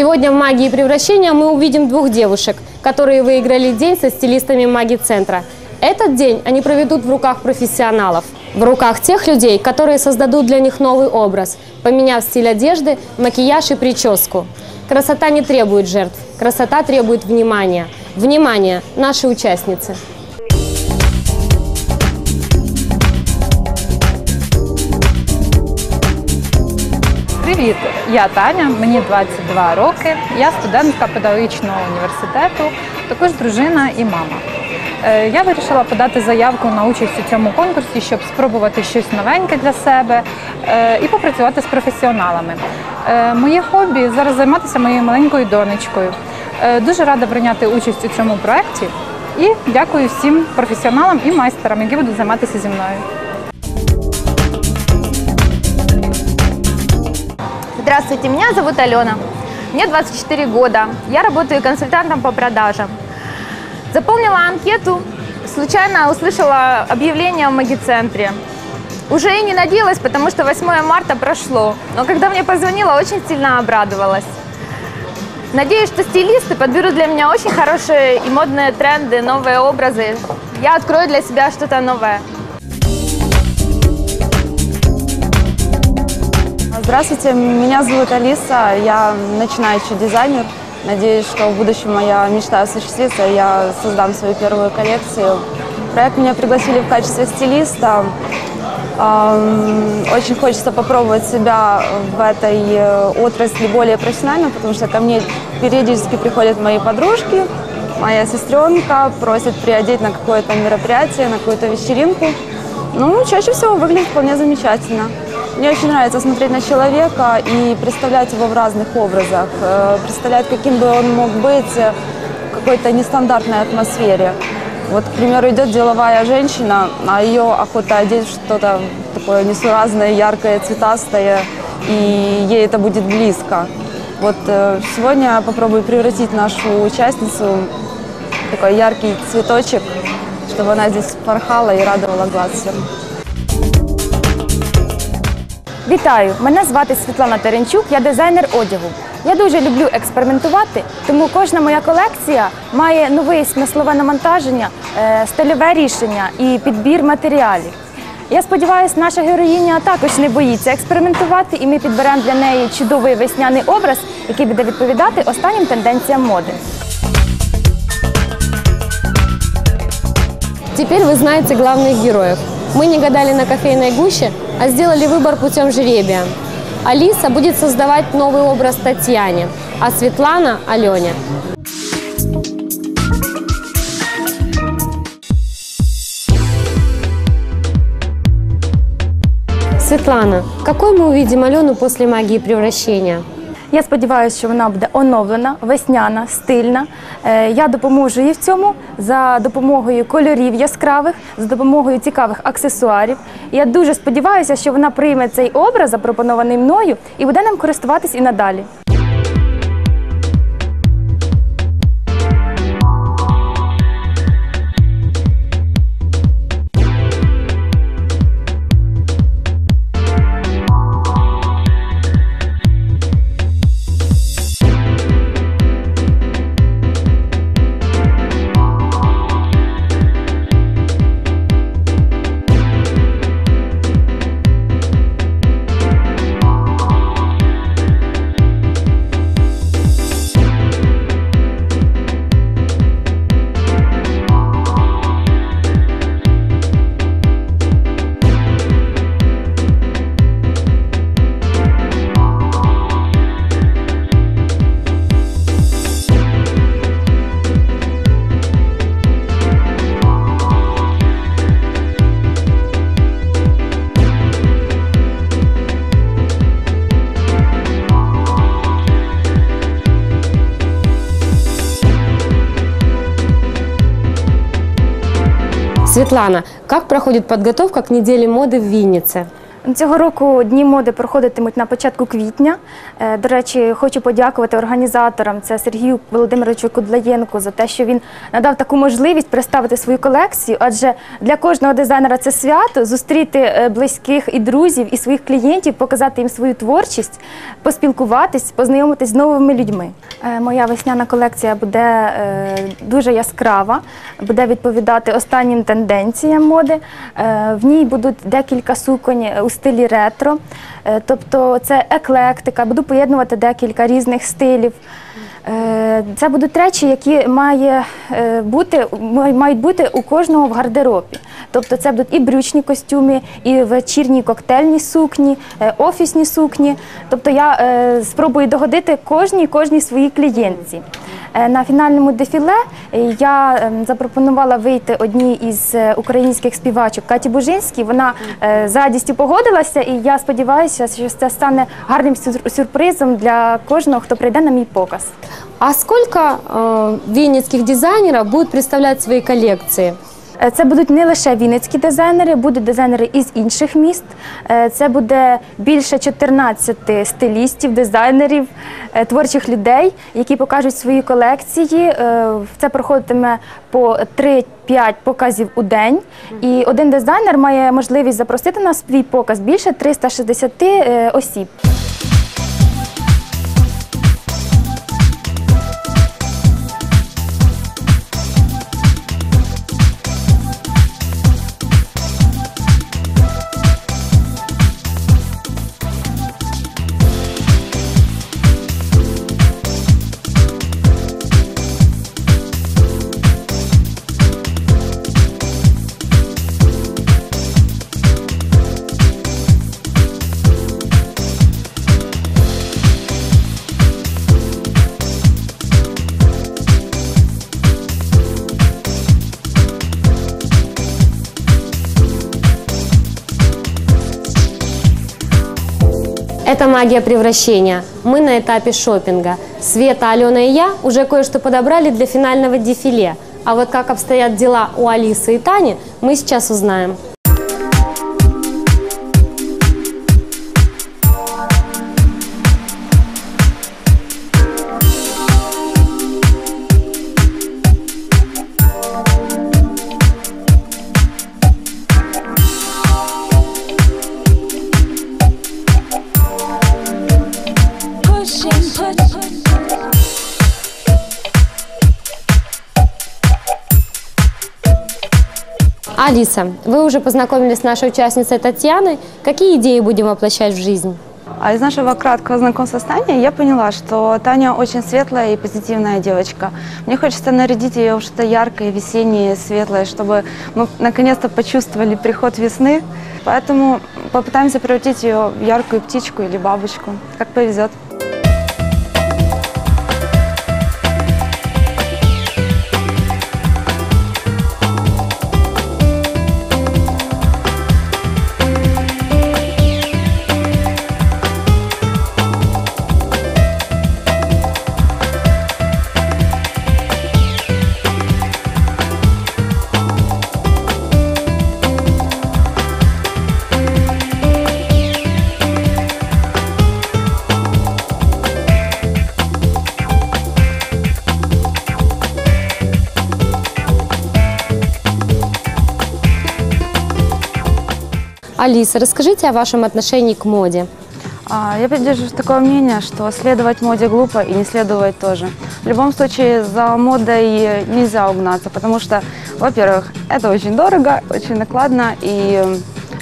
Сегодня в «Магии превращения» мы увидим двух девушек, которые выиграли день со стилистами «Маги-центра». Этот день они проведут в руках профессионалов. В руках тех людей, которые создадут для них новый образ, поменяв стиль одежды, макияж и прическу. Красота не требует жертв, красота требует внимания. Внимание, наши участницы! Привіт, я Таня, мені 22 роки. Я студентка педагогічного університету, також дружина і мама. Е, Я вирішила подати заявку на участь у цьому конкурсі, щоб спробувати щось новеньке для себе е, і попрацювати з професіоналами. Е, Моє хобі зараз займатися моєю маленькою донечкою. Дуже рада прийняти участь у цьому проєкті і дякую всім професіоналам і майстерам, які будуть займатися зі мною. Здравствуйте, меня зовут Алена. Мне 24 года. Я работаю консультантом по продажам. Заполнила анкету, случайно услышала объявление в магицентре. Уже и не надеялась, потому что 8 марта прошло. Но когда мне позвонила, очень сильно обрадовалась. Надеюсь, что стилисты подберут для меня очень хорошие и модные тренды, новые образы. Я открою для себя что-то новое. Здравствуйте, меня зовут Алиса, я начинающий дизайнер. Надеюсь, что в будущем моя мечта осуществится, я создам свою первую коллекцию. Проект меня пригласили в качестве стилиста. Очень хочется попробовать себя в этой э, отрасли более профессионально, потому что ко мне периодически приходят мои подружки, моя сестренка, просят приодеть на какое-то мероприятие, на какую-то вечеринку. Ну, чаще всего выглядит вполне замечательно. Мне очень нравится смотреть на человека и представлять его в разных образах, э, представлять, каким бы он мог быть э, в какой-то нестандартной атмосфере. Вот, к примеру, идет деловая женщина, а ее охота одеть что-то такое несуразное, яркое, цветастое, и ей это будет близко. Вот э, сегодня я попробую превратить нашу участницу в такой яркий цветочек, чтобы она здесь порхала и радовала глаз всем. Вітаю! Мене звати Світлана Теренчук, я дизайнер одягу. Я дуже люблю експериментувати, тому кожна моя колекція має нове смислове навантаження, е, стильове рішення і підбір матеріалів. Я сподіваюся, наша героїня також не боїться експериментувати, і ми підберемо для неї чудовий весняний образ, який буде відповідати останнім тенденціям моди. Теперь вы знаете главных героев. Мы не гадали на кофейной гуще, а сделали выбор путем жребия. Алиса будет создавать новый образ Татьяне, а Светлана – Алене. Светлана, какой мы увидим Алену после магии превращения? Я сподіваюся, що вона буде оновлена, весняна, стильна. Е, Я допоможу їй в цьому за допомогою кольорів яскравих, за допомогою цікавих аксесуарів. Я дуже сподіваюся, що вона прийме цей образ, запропонований мною, і буде нам користуватись і надалі. Светлана, как проходит подготовка к неделе моды в Виннице? Цього року дні моди проходитимуть на початку квітня. Е, До речі, хочу подякувати організаторам це Сергію Володимировичу Кудлаєнку за те, що він надав таку можливість представити свою колекцію. Адже для кожного дизайнера це свято зустріти е, близьких і друзів і своїх клієнтів, показати їм свою творчість, поспілкуватись, познайомитись з новими людьми. Е, Моя весняна колекція буде дуже яскрава, буде відповідати останнім тенденціям моди. В ній будуть декілька суконь у стилі ретро, Е, тобто це еклектика, буду поєднувати декілька різних стилів. Е, Це будуть речі, які має е, бути, мають бути у кожного в гардеробі. Тобто це будуть і брючні костюми, і вечірні коктейльні сукні, е, офісні сукні. Тобто я спробую догодити кожній кожній своїй клієнтці. На фінальному дефіле я ем, запропонувала вийти одній із українських співачок Каті Бужинській. Вона з радістю погодилася, і я сподіваюся, що це стане гарним сюр- сюрпризом для кожного, хто прийде на мій показ. А сколько э, винницких дизайнеров будут представлять свои коллекции? Е, Це будуть не лише вінницькі дизайнери, будуть дизайнери із інших міст. Е, Це буде більше 14 стилістів, дизайнерів, е, творчих людей, які покажуть свої колекції. Це проходитиме по 3-5 показів у день. І один дизайнер має можливість запросити на свій показ більше 360 е, осіб. Это магия превращения. Мы на этапе шопинга. Света, Алена и я уже кое-что подобрали для финального дефиле. А вот как обстоят дела у Алисы и Тани, мы сейчас узнаем. Алиса, вы уже познакомились с нашей участницей Татьяной. Какие идеи будем воплощать в жизнь? А из нашего краткого знакомства с Таней я поняла, что Таня очень светлая и позитивная девочка. Мне хочется нарядить ее в что-то яркое, весеннее, светлое, чтобы мы наконец-то почувствовали приход весны. Поэтому попытаемся превратить ее в яркую птичку или бабочку, как повезет. Алиса, расскажите о вашем отношении к моде. А, Я придерживаюсь такого мнения, что следовать моде глупо и не следовать тоже. В любом случае за модой нельзя угнаться, потому что, во-первых, это очень дорого, очень накладно и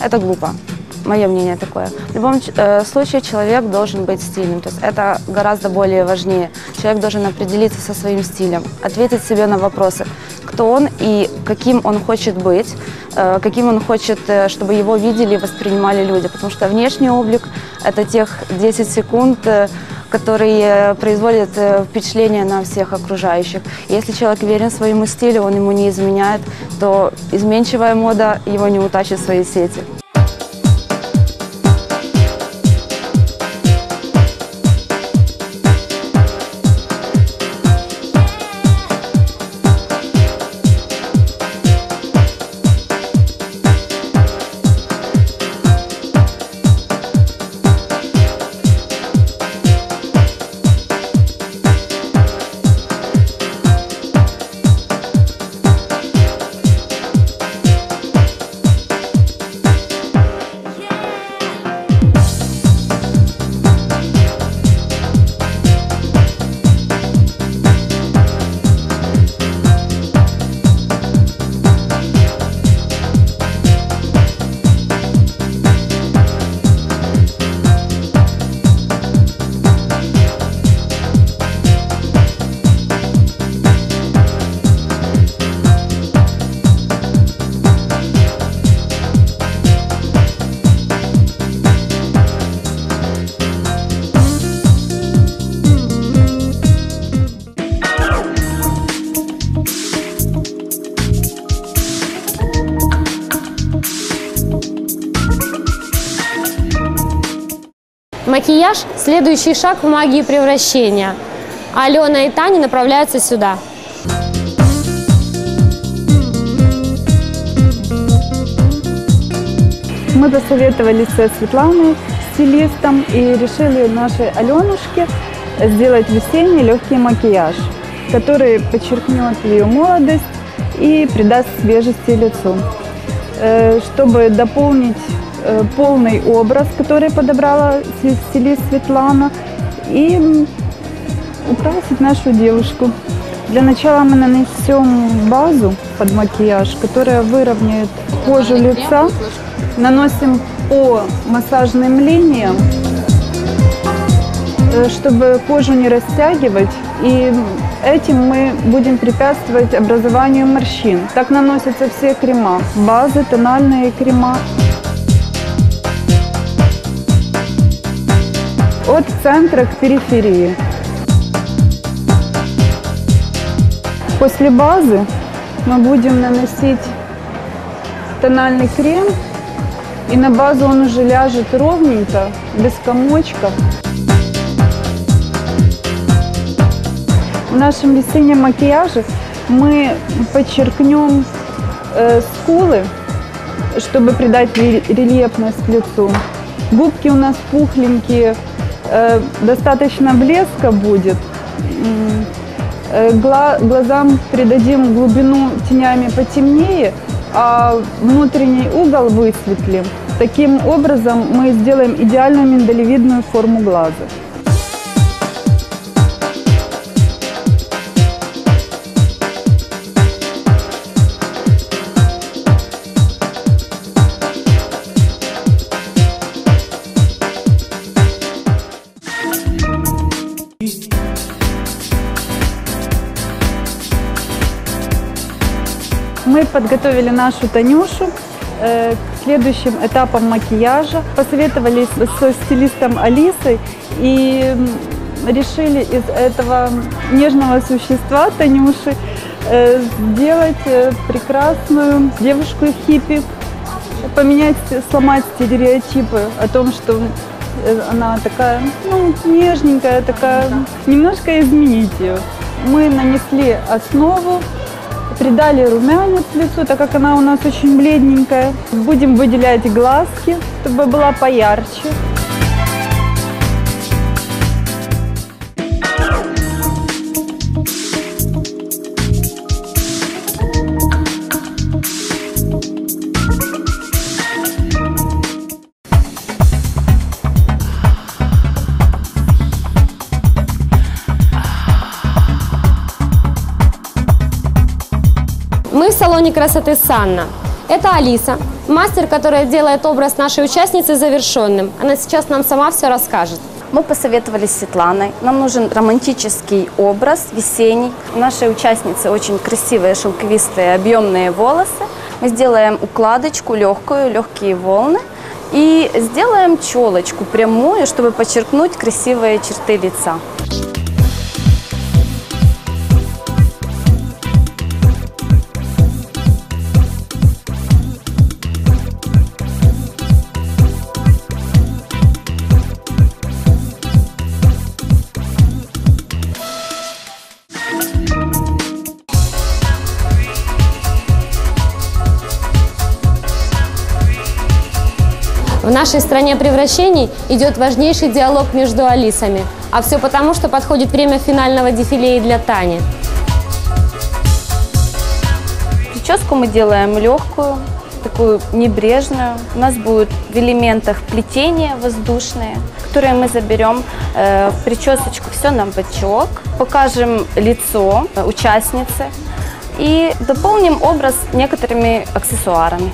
это глупо. Мое мнение такое. В любом э, случае человек должен быть стильным, то есть это гораздо более важнее. Человек должен определиться со своим стилем, ответить себе на вопросы, кто он и каким он хочет быть, э, каким он хочет, э, чтобы его видели и воспринимали люди. Потому что внешний облик – это тех 10 секунд, э, которые производят впечатление на всех окружающих. Если человек верен своему стилю, он ему не изменяет, то изменчивая мода его не утащит в свои сети. Макияж – следующий шаг в магии превращения. Алена и Таня направляются сюда. Мы посоветовались со Светланой, стилистом, и решили нашей Аленушке сделать весенний легкий макияж, который подчеркнет ее молодость и придаст свежести лицу. Э, Чтобы дополнить полный образ, который подобрала стилист Светлана, и украсить нашу девушку. Для начала мы нанесем базу под макияж, которая выровняет кожу лица. Наносим по массажным линиям, э, чтобы кожу не растягивать. И этим мы будем препятствовать образованию морщин. Так наносятся все крема. Базы, тональные крема. От центра к периферии. После базы мы будем наносить тональный крем, и на базу он уже ляжет ровненько, без комочков. В нашем весеннем макияже мы подчеркнем э, скулы, чтобы придать ре- рельефность лицу. Губки у нас пухленькие, э, достаточно блеска будет. Э, гла- глазам придадим глубину тенями потемнее, а внутренний угол высветлим. Таким образом мы сделаем идеальную миндалевидную форму глаза. Мы подготовили нашу Танюшу э, к следующим этапам макияжа. Посоветовались со стилистом Алисой и решили из этого нежного существа Танюши э, сделать э, прекрасную девушку-хиппи, поменять, сломать стереотипы о том, что она такая, ну, нежненькая, такая, немножко изменить ее. Мы нанесли основу, придали румянец лицу, так как она у нас очень бледненькая. Будем выделять глазки, чтобы была поярче. Салоне красоты Санна. Это Алиса, мастер, которая делает образ нашей участницы завершенным. Она сейчас нам сама все расскажет. Мы посоветовались с Светланой. Нам нужен романтический образ, весенний. У нашей участницы очень красивые, шелковистые, объемные волосы. Мы сделаем укладочку легкую, легкие волны. И сделаем челочку прямую, чтобы подчеркнуть красивые черты лица. В нашей стране превращений идет важнейший диалог между Алисами. А все потому, что подходит время финального дефиле и для Тани. Прическу мы делаем легкую, такую небрежную. У нас будут в элементах плетения воздушные, которые мы заберем э, в причесочку все на бочок, покажем лицо э, участницы и дополним образ некоторыми аксессуарами.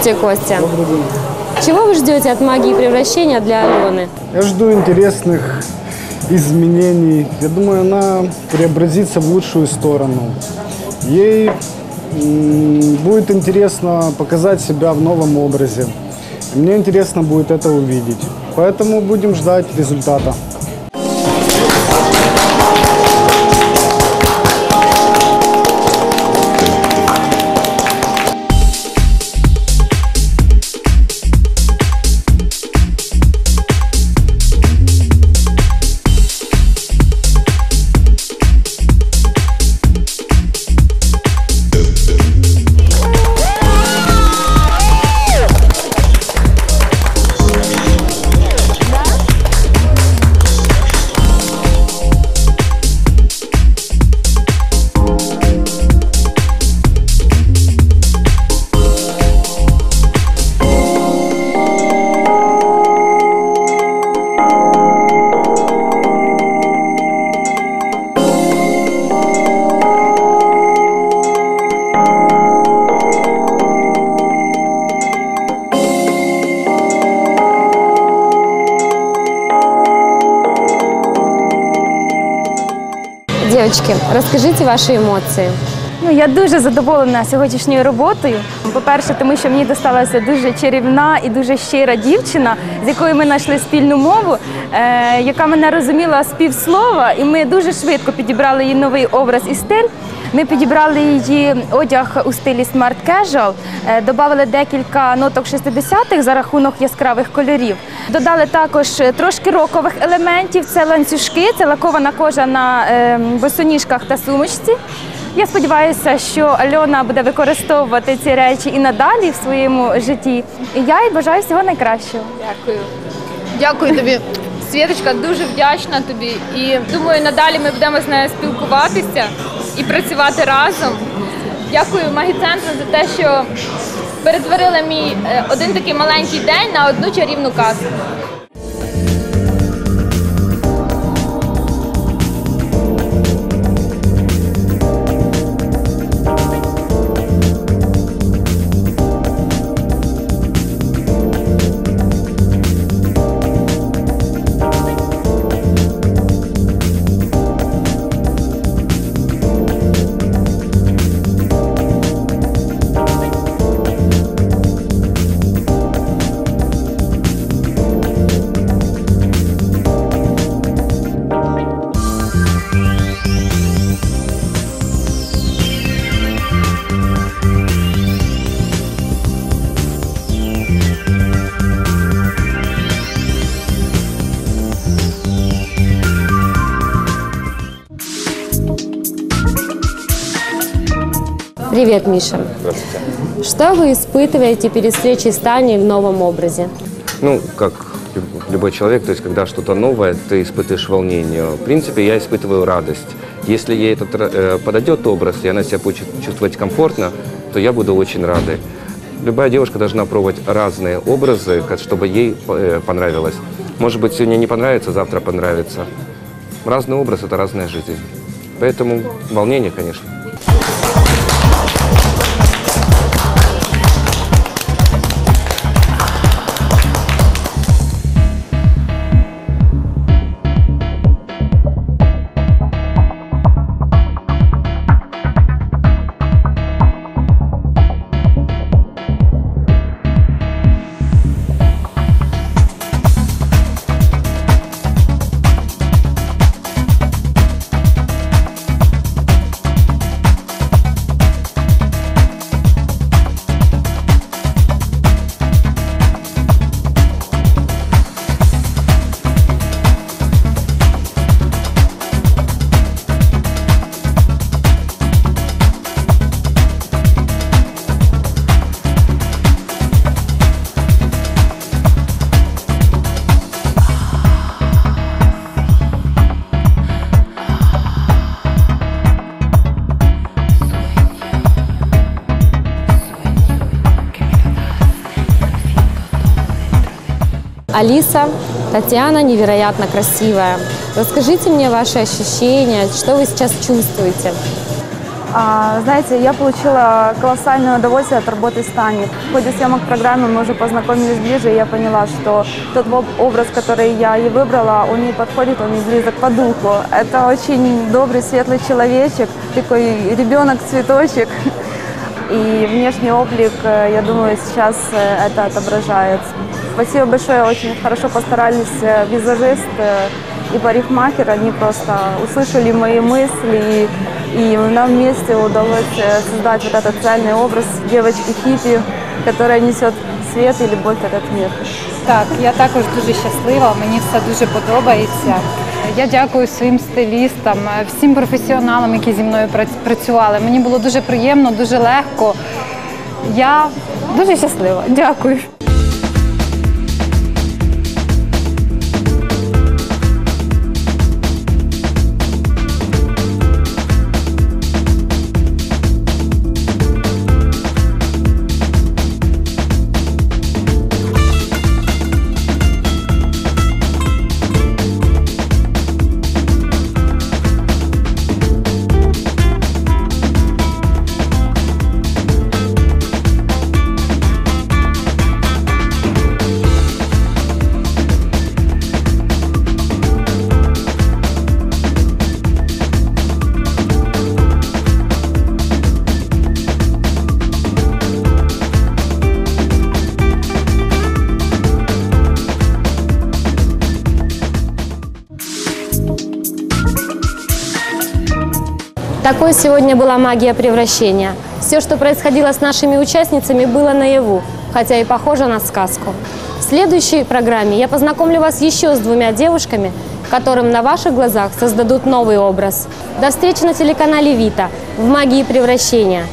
Здравствуйте, Костя. Чего вы ждете от магии превращения для Алены? Я жду интересных изменений. Я думаю, она преобразится в лучшую сторону. Ей будет интересно показать себя в новом образе. Мне интересно будет это увидеть. Поэтому будем ждать результата. Девочки, розкажіть ваші емоції. Ну, я дуже задоволена сьогоднішньою роботою. По-перше, тому що мені досталася дуже чарівна і дуже щира дівчина, з якою ми знайшли спільну мову, е, яка мене розуміла з півслова, і ми дуже швидко підібрали її новий образ і стиль. Ми підібрали її одяг у стилі Casual, е, додали декілька ноток 60-х за рахунок яскравих кольорів. Додали також трошки рокових елементів. Це ланцюжки, це лакована кожа на е, босоніжках та сумочці. Я сподіваюся, що Альона буде використовувати ці речі і надалі в своєму житті. Я їй бажаю всього найкращого. Дякую. Дякую тобі. Світочка, дуже вдячна тобі. І думаю, надалі ми будемо з нею спілкуватися і працювати разом. Дякую магіцентру за те, що перетворили мій е, один такий маленький день на одну чарівну казку. Привет, Миша. Здравствуйте. Что вы испытываете перед встречей с Таней в новом образе? Ну, как люб- любой человек, то есть когда что-то новое, ты испытываешь волнение. В принципе, я испытываю радость. Если ей этот э, подойдет образ, и она себя будет чувствовать комфортно, то я буду очень рада. Любая девушка должна пробовать разные образы, чтобы ей э, понравилось. Может быть, сегодня не понравится, завтра понравится. Разный образ – это разная жизнь. Поэтому волнение, конечно. Алиса, Татьяна невероятно красивая. Расскажите мне ваши ощущения, что вы сейчас чувствуете? А, знаете, я получила колоссальное удовольствие от работы с Таней. В ходе съемок программы мы уже познакомились ближе, и я поняла, что тот об- образ, который я ей выбрала, он ей подходит, он ей близок по духу. Это очень добрый, светлый человечек, такой ребенок-цветочек. И внешний облик, э, я думаю, сейчас э, это отображает. Спасибо большое, очень хорошо постарались э, визажист э, и парикмахер. Они просто услышали мои мысли, и, и нам вместе удалось э, создать вот этот цельный образ девочки-хиппи, которая несет свет и любовь в этот мир. Так, я також дуже щаслива, мені все дуже подобається. Я дякую своїм стилістам, е, всім професіоналам, які зі мною прац- працювали. Мені було дуже приємно, дуже легко. Я дуже щаслива. Дякую. Такой сегодня была магия превращения. Все, что происходило с нашими участницами, было наяву, хотя и похоже на сказку. В следующей программе я познакомлю вас еще с двумя девушками, которым на ваших глазах создадут новый образ. До встречи на телеканале «Вита» в магии превращения.